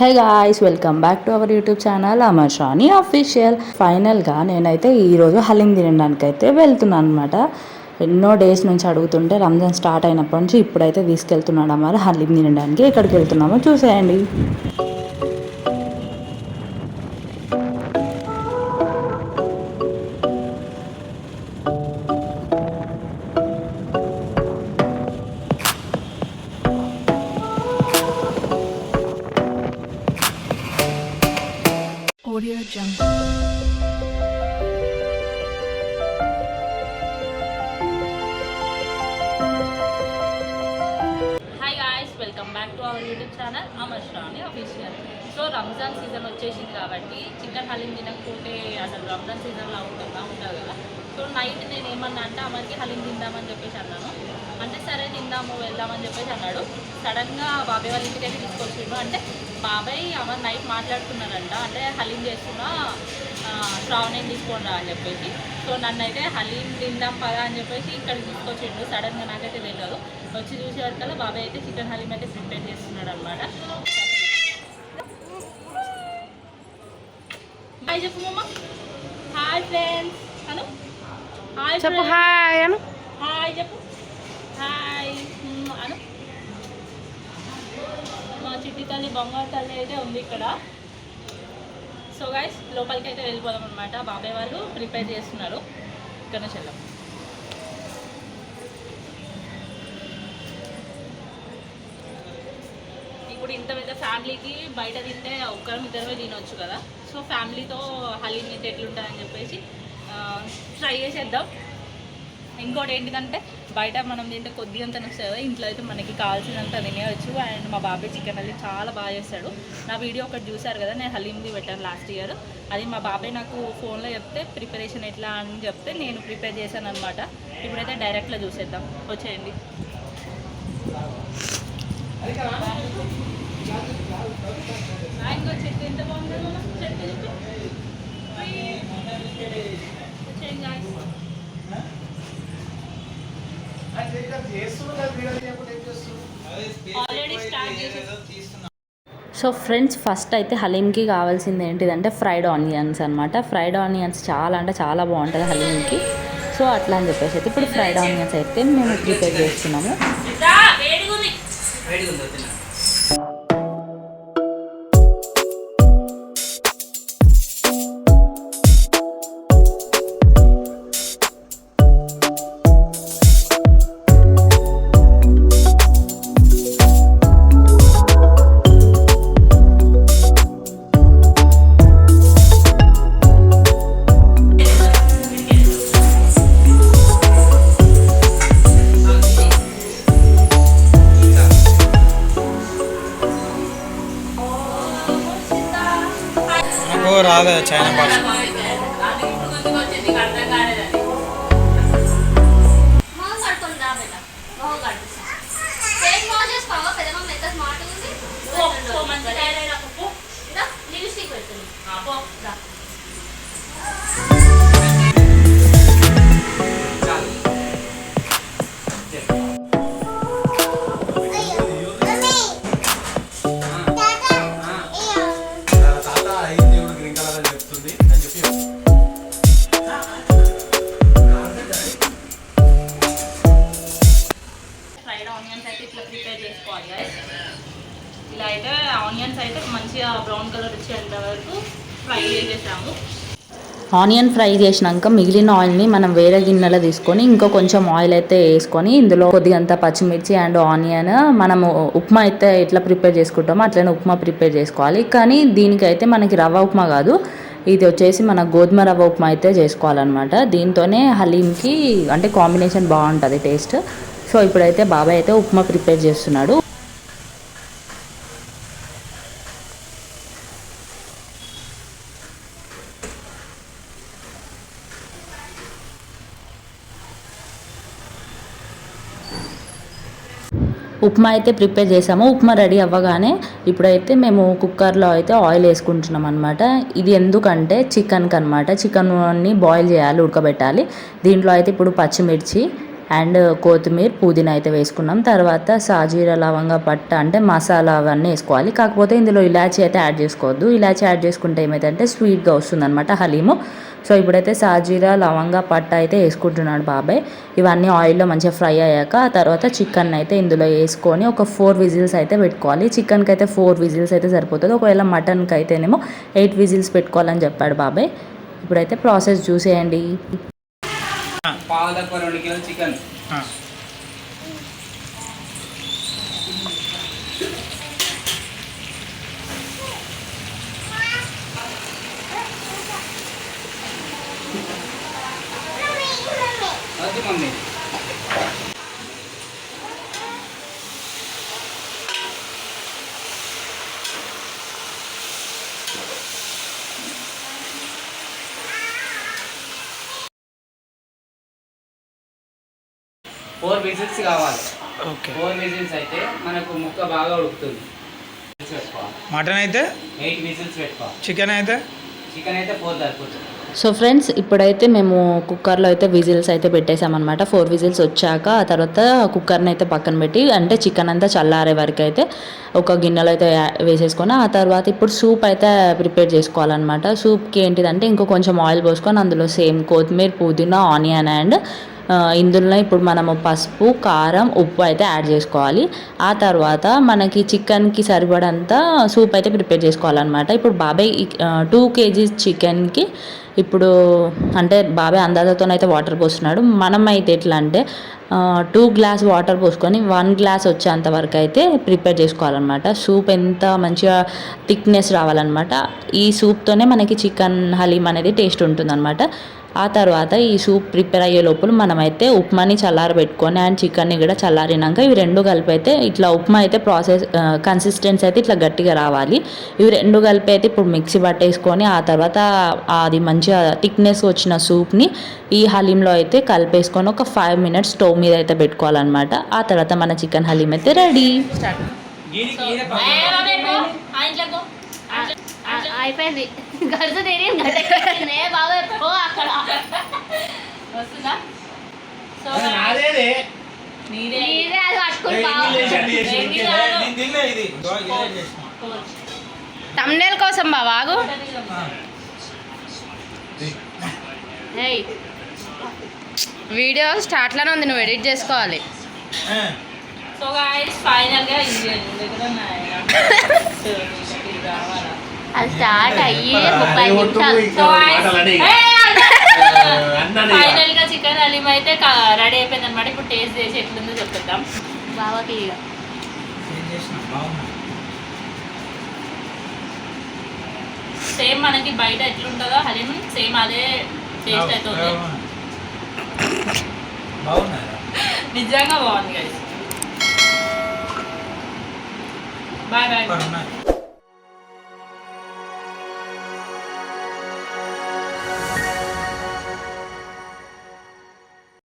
Hey guys welcome back to our YouTube channel Amar Shani official ఫైనల్గా నేనైతే ఈరోజు హలీం తినడానికి అయితే వెళ్తున్నాను అనమాట ఎన్నో డేస్ నుంచి అడుగుతుంటే రంజాన్ స్టార్ట్ అయినప్పటి నుంచి ఇప్పుడైతే తీసుకెళ్తున్నాడు అమ్మారు హలీం తినడానికి. ఎక్కడికి వెళ్తున్నామో చూసేయండి. Audio Jungle. Hi guys welcome back to our YouTube channel Amar Sravani official so Ramzan season వచ్చేసింది కాబట్టి చికెన్ హలీం తినకపోతే అసలు రంజాన్ సీజన్లో ఉంటుందా ఉంటుంది కదా సో నైట్ నేను ఏమన్నా అంటే అమర్కి హలీం తిందామని చెప్పేసి అన్నాను. అంటే సరే తిందాము వెళ్దామని చెప్పేసి అన్నాడు. సడన్గా బాబాయ్ వాళ్ళ ఇంటికి అయితే తీసుకొచ్చిండు. అంటే బాబాయ్ అమర్ నైట్ మాట్లాడుకున్నారంట. అంటే హలీం చేస్తున్నా శ్రావణం తీసుకోండి అని చెప్పేసి. సో నన్ను అయితే హలీం తిందాం పదా అని చెప్పేసి ఇక్కడికి తీసుకొచ్చిండు. సడన్గా నాకైతే తెలియదు వచ్చి చూసే వరకల్లా బాబాయ్ అయితే చికెన్ హలీం అయితే ప్రిపేర్ చేస్తున్నాడు అనమాట హాయ్ చెప్పు మమ్మ హాయ్ ఫ్రెండ్స్. హలో. చెప్పు. హాయ్ అను. హాయ్ చెప్పు. హాయ్ అను. మా చిట్టి తల్లి బంగారు తల్లి అయితే ఉంది ఇక్కడ. సో గైస్ లోపలికి అయితే వెళ్ళిపోదాం అనమాట బాబాయ్ వాళ్ళు ప్రిపేర్ చేస్తున్నారు. ఇక్కడ నుంచి ఇప్పుడు ఇంత పెద్ద ఫ్యామిలీకి బయట తింటే ఒక్కరం ఇద్దరమే తినొచ్చు కదా. సో ఫ్యామిలీతో హలీం తింటే ఎట్లుంటుందని చెప్పేసి ట్రై చేసేద్దాం. ఇంకోటి ఏంటిదంటే బయట మనం తింటే కొద్దిగా అంత వస్తుంది కదా ఇంట్లో అయితే మనకి కావాల్సినంత తినేయచ్చు. అండ్ మా బాబాయ్ చికెన్ అది చాలా బాగా చేస్తాడు. నా వీడియో ఒకటి చూశారు కదా నేను హలీంది పెట్టాను లాస్ట్ ఇయర్ అది మా బాబాయ్ నాకు ఫోన్లో చెప్తే ప్రిపరేషన్ ఎట్లా? అని చెప్తే నేను ప్రిపేర్ చేశాను అనమాట ఇప్పుడైతే డైరెక్ట్లో చూసేద్దాం. వచ్చేయండి. చెట్టు ఎంత బాగుంది చెట్టు సో ఫ్రెండ్స్ ఫస్ట్ అయితే హలీంకి కావాల్సింది ఏంటిదంటే ఫ్రైడ్ ఆనియన్స్ అనమాట ఫ్రైడ్ ఆనియన్స్ చాలా అంటే చాలా బాగుంటుంది హలీంకి. సో అట్లా అని చెప్పేసి అయితే ఇప్పుడు ఫ్రైడ్ ఆనియన్స్ అయితే మేము ప్రిపేర్ చేస్తున్నాము. రా, వేడిగా ఉంది నాకు రాదు ఫ్రైడ్ ఆనియన్స్ అయితే ఇట్లా ప్రిపేర్ చేసుకోవాలి గైస్ ఇలా అయితే ఆనియన్స్ అయితే మంచిగా బ్రౌన్ కలర్ వచ్చేంత వరకు ఫ్రై చేసేసాము. ఆనియన్ ఫ్రై చేసినాక మిగిలిన ఆయిల్ని మనం వేరే గిన్నెలో తీసుకొని ఇంకో కొంచెం ఆయిల్ అయితే వేసుకొని ఇందులో కొద్దిగంత పచ్చిమిర్చి అండ్ ఆనియన్ మనము ఉప్మా అయితే ఎట్లా ప్రిపేర్ చేసుకుంటామో అట్లనే ఉప్మా ప్రిపేర్ చేసుకోవాలి. కానీ దీనికైతే మనకి రవ్వ ఉప్మా కాదు. ఇది వచ్చేసి మన గోధుమ రవ్వ ఉప్మా అయితే చేసుకోవాలన్నమాట. దీంతోనే హలీంకి అంటే కాంబినేషన్ బాగుంటుంది టేస్ట్ సో ఇప్పుడైతే బాబాయ్ అయితే ఉప్మా ప్రిపేర్ చేస్తున్నాడు. ఉప్మా అయితే ప్రిపేర్ చేసాము. ఉప్మా రెడీ అవ్వగానే ఇప్పుడైతే మేము కుక్కర్లో అయితే ఆయిల్ వేసుకుంటున్నాం అనమాట ఇది ఎందుకంటే చికెన్కి అనమాట చికెన్ని బాయిల్ చేయాలి ఉడకబెట్టాలి. దీంట్లో అయితే ఇప్పుడు పచ్చిమిర్చి అండ్ కొత్తిమీర పుదీనా అయితే వేసుకున్నాం. తర్వాత సాజీర లవంగ పట్ట అంటే మసాలా అవన్నీ వేసుకోవాలి. కాకపోతే ఇందులో ఇలాచీ అయితే యాడ్ చేసుకోవద్దు. ఇలాచీ యాడ్ చేసుకుంటే ఏమైందంటే స్వీట్గా వస్తుంది అనమాట హలీము. సో ఇప్పుడైతే సాజీరా లవంగ పట్ట అయితే వేసుకుంటున్నాడు బాబాయ్. ఇవన్నీ ఆయిల్లో మంచిగా ఫ్రై అయ్యాక ఆ తర్వాత చికెన్ అయితే ఇందులో వేసుకొని ఒక ఫోర్ విజిల్స్ అయితే పెట్టుకోవాలి. చికెన్కి అయితే ఫోర్ విజిల్స్ అయితే సరిపోతుంది. ఒకవేళ మటన్కి అయితేనేమో ఎయిట్ విజిల్స్ పెట్టుకోవాలని చెప్పాడు బాబాయ్. ఇప్పుడైతే ప్రాసెస్ చూసేయండి. పావు తక్కువ రెండు కిలోలు చికెన్ వద్దు మమ్మీ ఫోర్ విజిల్స్ కావాలి. ఓకే ఫోర్ విజిల్స్ అయితే మనకు ముక్క బాగా ఉడుకుతుంది. మటన్ అయితే? ఎయిట్ విజిల్స్ పెట్టుకోవాలి. చికెన్ అయితే? చికెన్ అయితే ఫోర్ సరిపోతుంది. సో ఫ్రెండ్స్ ఇప్పుడైతే మేము కుక్కర్లో అయితే విజిల్స్ అయితే పెట్టేసామన్నమాట ఫోర్ విజిల్స్ వచ్చాక ఆ తర్వాత కుక్కర్ని అయితే పక్కన పెట్టి అంటే చికెన్ అంతా చల్లారే వరకు అయితే ఒక గిన్నెలో అయితే వేసేసుకొని ఆ తర్వాత ఇప్పుడు సూప్ అయితే ప్రిపేర్ చేసుకోవాలన్నమాట. సూప్కి ఏంటిదంటే ఇంకో కొంచెం ఆయిల్ పోసుకొని అందులో సేమ్ కొత్తిమీర పుదీనా ఆనియన్ అండ్ ఇందులో ఇప్పుడు మనము పసుపు కారం ఉప్పు అయితే యాడ్ చేసుకోవాలి. ఆ తర్వాత మనకి చికెన్కి సరిపడంత సూప్ అయితే ప్రిపేర్ చేసుకోవాలన్నమాట. ఇప్పుడు బాబాయ్ టూ కేజీస్ చికెన్కి ఇప్పుడు అంటే బాబాయ్ అందాజతోనైతే వాటర్ పోస్తున్నాడు. మనం అయితే ఎట్లా అంటే టూ గ్లాస్ వాటర్ పోసుకొని వన్ గ్లాస్ వచ్చేంత వరకు అయితే ప్రిపేర్ చేసుకోవాలన్నమాట. సూప్ ఎంత మంచిగా థిక్నెస్ రావాలన్నమాట. ఈ సూప్తోనే మనకి చికెన్ హలీం అనేది టేస్ట్ ఉంటుందన్నమాట. ఆ తర్వాత ఈ సూప్ ప్రిపేర్ అయ్యే లోపల మనమైతే ఉప్మాని చల్లారబెట్టుకొని అండ్ చికెన్ని కూడా చల్లారినాక ఇవి రెండు కలిపి అయితే ఇట్లా ఉప్మా అయితే ప్రాసెస్ కన్సిస్టెన్సీ అయితే ఇట్లా గట్టిగా రావాలి. ఇవి రెండు కలిపి అయితే ఇప్పుడు మిక్సీ పట్టేసుకొని ఆ తర్వాత అది మంచిగా థిక్నెస్ వచ్చిన సూప్ని ఈ హలీంలో అయితే కలిపేసుకొని ఒక ఫైవ్ మినిట్స్ స్టవ్ మీద అయితే పెట్టుకోవాలన్నమాట. ఆ తర్వాత మన చికెన్ హలీం అయితే రెడీ. అయిపోయింది. గడుసు తీరి నే బాగా పో అక్కడ వస్తుందా సో నాదేదే నీదే. అది. తమ్నేల్ కోసం బావాగు వీడియో స్టార్ట్లోనే ఉంది నువ్వు ఎడిట్ చేసుకోవాలి. సో గాయస్ అది స్టార్ట్ అయ్యి ముప్పై నిమిషాలు. ఫైనల్ హలీం అయితే రెడీ అయిపోయింది అనమాట ఇప్పుడు టేస్ట్ చేసి ఎట్లుందో చెప్తాం బాబాకి ఇక. సేమ్ మనకి బయట ఎట్లుంటుందో హలీం సేమ్ అదే టేస్ట్ అవుతుంది నిజంగా బాగుంది గైస్ బాయ్ బాయ్.